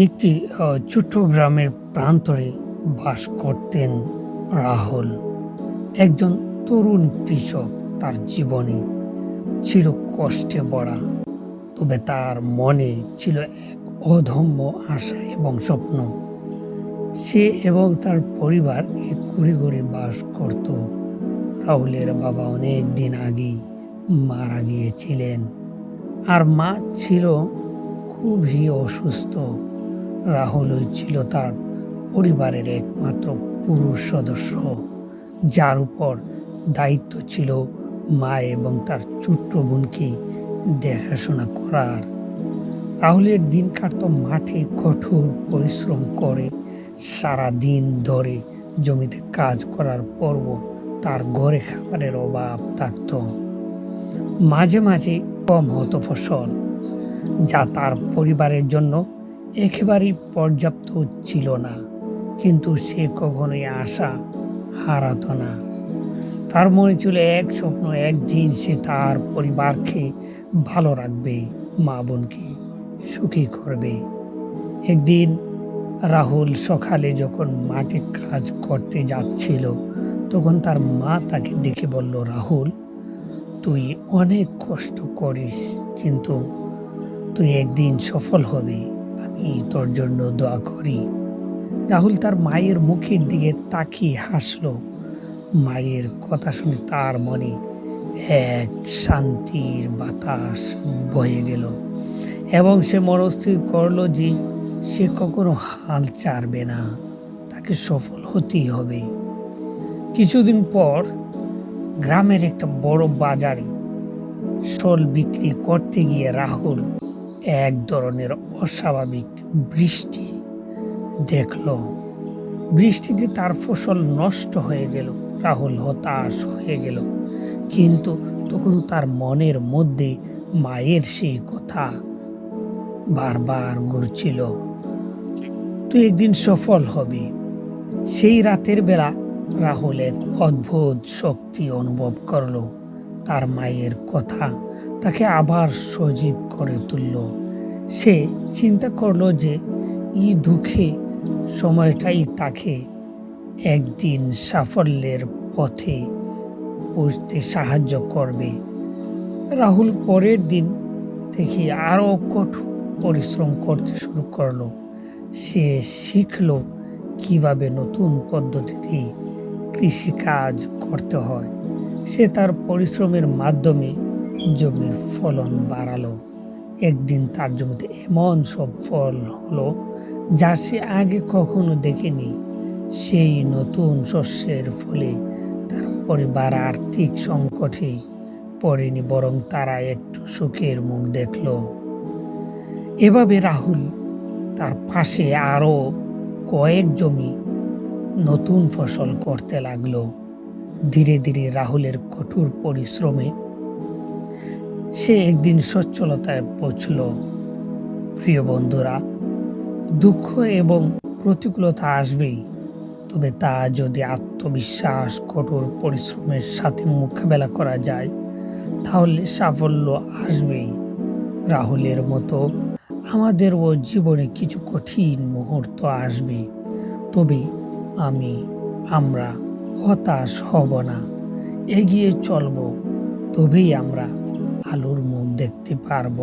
একটি ছোট্ট গ্রামের প্রান্তরে বাস করতেন রাহুল। একজন তরুণ কৃষক, তার জীবনে ছিল কষ্টে ভরা, তবে তার মনে ছিল এক অধম্য আশা এবং স্বপ্ন। সে এবং তার পরিবার ঘুরে ঘুরে বাস করত। রাহুলের বাবা অনেক দিন আগেই মারা গিয়েছিলেন। আর মা ছিল খুবই অসুস্থ। রাহুলই ছিল তার পরিবারের একমাত্র পুরুষ সদস্য, যার উপর দায়িত্ব ছিল মা এবং তার ছোট্ট বোনকে দেখাশোনা করার। রাহুলের দিন কাটত মাঠে কঠোর পরিশ্রম করে সারা দিন ধরে জমিতে কাজ করার পর্ব তার ঘরে খাবারের অভাব থাকত। মাঝে মাঝে কম হতো ফসল, যা তার পরিবারের জন্য একেবারেই পর্যাপ্ত ছিল না। কিন্তু সে কখনোই আশা হারাতো না। তার মনে ছিল এক স্বপ্ন, একদিন সে তার পরিবারকে ভালো রাখবে, মা বোনকে সুখী করবে। একদিন রাহুল সকালে যখন মাঠে কাজ করতে যাচ্ছিল, তখন তার মা তাকে ডেকে বলল, রাহুল, তুই অনেক কষ্ট করিস, কিন্তু তুই একদিন সফল হবি। আমি তোর জন্য দোয়া করি। রাহুল তার মায়ের মুখের দিকে তাকিয়ে হাসলো। মায়ের কথা শুনে তার মনে এক শান্তির বাতাস বয়ে গেল এবং সে মনস্থির করল যে সে কখনো হাল ছাড়বে না, তাকে সফল হতেই হবে। কিছুদিন পর গ্রামের একটা বড় বাজারে শোল বিক্রি করতে গিয়ে রাহুল এক ধরনের অস্বাভাবিক বৃষ্টি দেখল। বৃষ্টিতে তার ফসল নষ্ট হয়ে গেল, রাহুল হতাশ হয়ে গেল। কিন্তু তখন তার মনের মধ্যে মায়ের সেই কথা বারবার ঘুরছিল, তুই একদিন সফল হবি। সেই রাতের বেলা রাহুল এক অদ্ভুত শক্তি অনুভব করল তার মায়ের কথা। তাকে আবার সজীব করে তুলল। সে চিন্তা করল যে ই দুঃখে সময়টাই তাকে একদিন সাফল্যের পথে পৌঁছতে সাহায্য করবে। রাহুল পরের দিন থেকে আরও কঠোর পরিশ্রম করতে শুরু করল। সে শিখল কীভাবে নতুন পদ্ধতিতে কৃষিকাজ করতে হয়। সে তার পরিশ্রমের মাধ্যমে জমির ফলন বাড়ালো, একদিন তার জমিতে এমন সব ফল হলো যা সে আগে কখনো দেখেনি। সেই নতুন শস্যের ফলে তার পরিবার আর্থিক সংকটে পড়েনি, বরং তারা একটু সুখের মুখ দেখল। এভাবে রাহুল তার পাশে আরও কয়েক জমি নতুন ফসল করতে লাগল। ধীরে ধীরে রাহুলের কঠোর পরিশ্রমে সে একদিন সচ্ছলতায় পৌঁছল। প্রিয় বন্ধুরা, দুঃখ এবং প্রতিকূলতা আসবেই, তবে তা যদি আত্মবিশ্বাস, কঠোর পরিশ্রমের সাথে মোকাবেলা করা যায়, তাহলে সাফল্য আসবেই। রাহুলের মতো আমাদেরও জীবনে কিছু কঠিন মুহূর্ত আসবে, তবে আমি, আমরা হতাশ হব না, এগিয়ে চলব, তবেই আমরা আলোর মুখ দেখতে পারব।